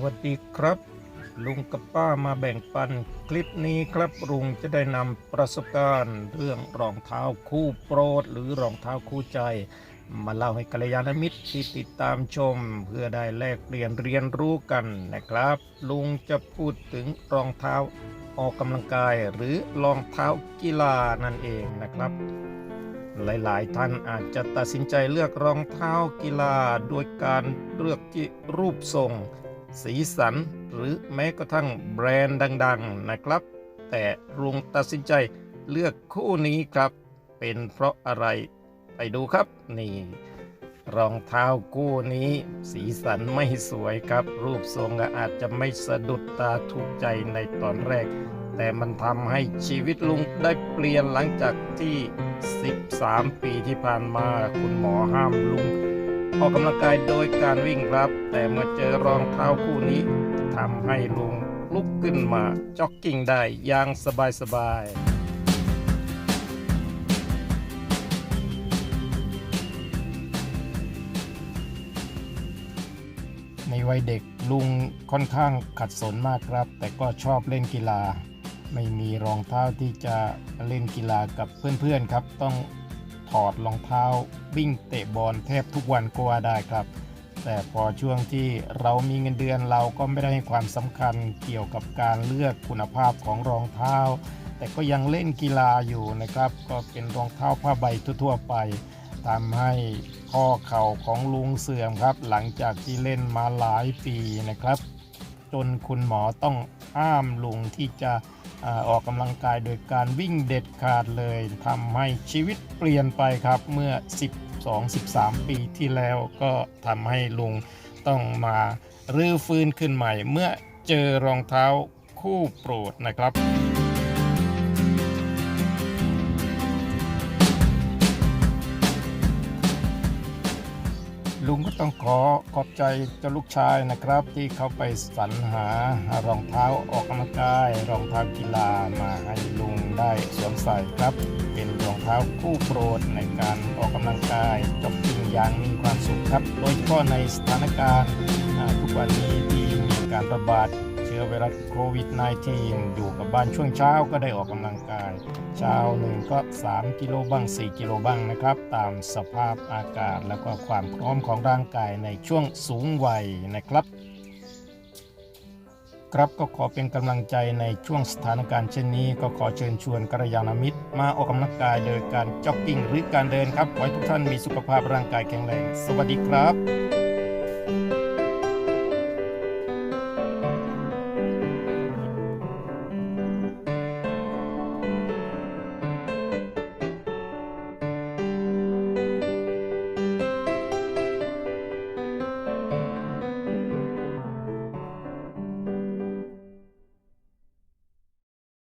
วัสดีครับ ลุงกับป้ามาแบ่งปันคลิปนี้ครับลุงจะได้นำประสบการณ์เรื่องรองเท้าคู่โปรด หรือรองเท้าคู่ใจ มาเล่าให้กัลยาณมิตรที่ติดตามชม เพื่อได้แลกเปลี่ยนเรียนรู้กันนะครับ ลุงจะพูดถึงรองเท้าออกกำลังกาย หรือรองเท้ากีฬานั่นเองนะครับหลาย ๆ ท่านอาจจะตัดสินใจเลือกรองเท้ากีฬา โดยการเลือกที่รูปทรง สีสัน หรือแม้กระทั่งแบรนด์ดัง ๆนะครับ แต่ลุงตัดสินใจเลือกคู่นี้ครับ เป็นเพราะอะไรไปดูครับนี่รองเท้าคู่นี้ สีสันไม่สวยครับ รูปทรงอาจจะไม่สะดุดตาถูกใจในตอนแรก แต่มันทำให้ชีวิตลุงได้เปลี่ยนหลังจากที่ 13 ปีที่ผ่านมาคุณหมอห้ามลุง ออกกำลังกายโดยการวิ่งครับ แต่เมื่อเจอรองเท้าคู่นี้ทำให้ลุงลุกขึ้นมาจ็อกกิ้งได้อย่างสบายๆในวัยเด็กลุงค่อนข้างขัดสนมากครับ แต่ก็ชอบเล่นกีฬา ไม่มีรองเท้าที่จะเล่นกีฬากับเพื่อนๆครับ ต้อง ถอดรองเท้าวิ่งเตะบอลแทบทุกวันก็ว่าได้ครับ แต่พอช่วงที่เรามีเงินเดือนเราก็ไม่ได้ให้ความสำคัญเกี่ยวกับการเลือกคุณภาพของรองเท้า แต่ก็ยังเล่นกีฬาอยู่นะครับ ก็เป็นรองเท้าผ้าใบทั่วๆไปทำให้ข้อเข่าของลุงเสื่อมครับ หลังจากที่เล่นมาหลายปีนะครับ จนคุณหมอต้อง ห้ามลุงที่จะอาออกกำลังกายโดยการวิ่งเด็ดขาดเลยทำให้ชีวิตเปลี่ยนไปครับเมื่อ 12-13 ปีที่แล้วก็ทำให้ลุงต้องมารื้อฟื้นขึ้นใหม่ เมื่อเจอรองเท้าคู่โปรดนะครับ ขอขอบใจเจ้าลูกชายนะครับ ที่เขาไปสรรหารองเท้าออกกำลังกาย รองเท้ากีฬามาให้ลุงได้สวมใส่ครับ เป็นรองเท้าคู่โปรดในการออกกำลังกายจ็อกกิ้งอย่างมีความสุขครับ โดยเฉพาะในสถานการณ์ทุกวันนี้ที่มีการระบาด อไวรัสโควิด -19 อยู่กับบ้านช่วงเช้าก็ได้ออกกำลังกาย เช้าหนึ่งก็ 3 กิโลบ้าง 4 กิโลบ้างนะครับ ตามสภาพอากาศแล้วก็ความพร้อมของร่างกายในช่วงสูงวัยนะครับครับก็ขอเป็นกำลังใจในช่วงสถานการณ์เช่นนี้ ก็ขอเชิญชวนกัลยาณมิตร มาออกกำลังกายโดยการจ็อกกิ้งหรือการเดินครับ ขอให้ทุกท่านมีสุขภาพร่างกายแข็งแรง สวัสดีครับ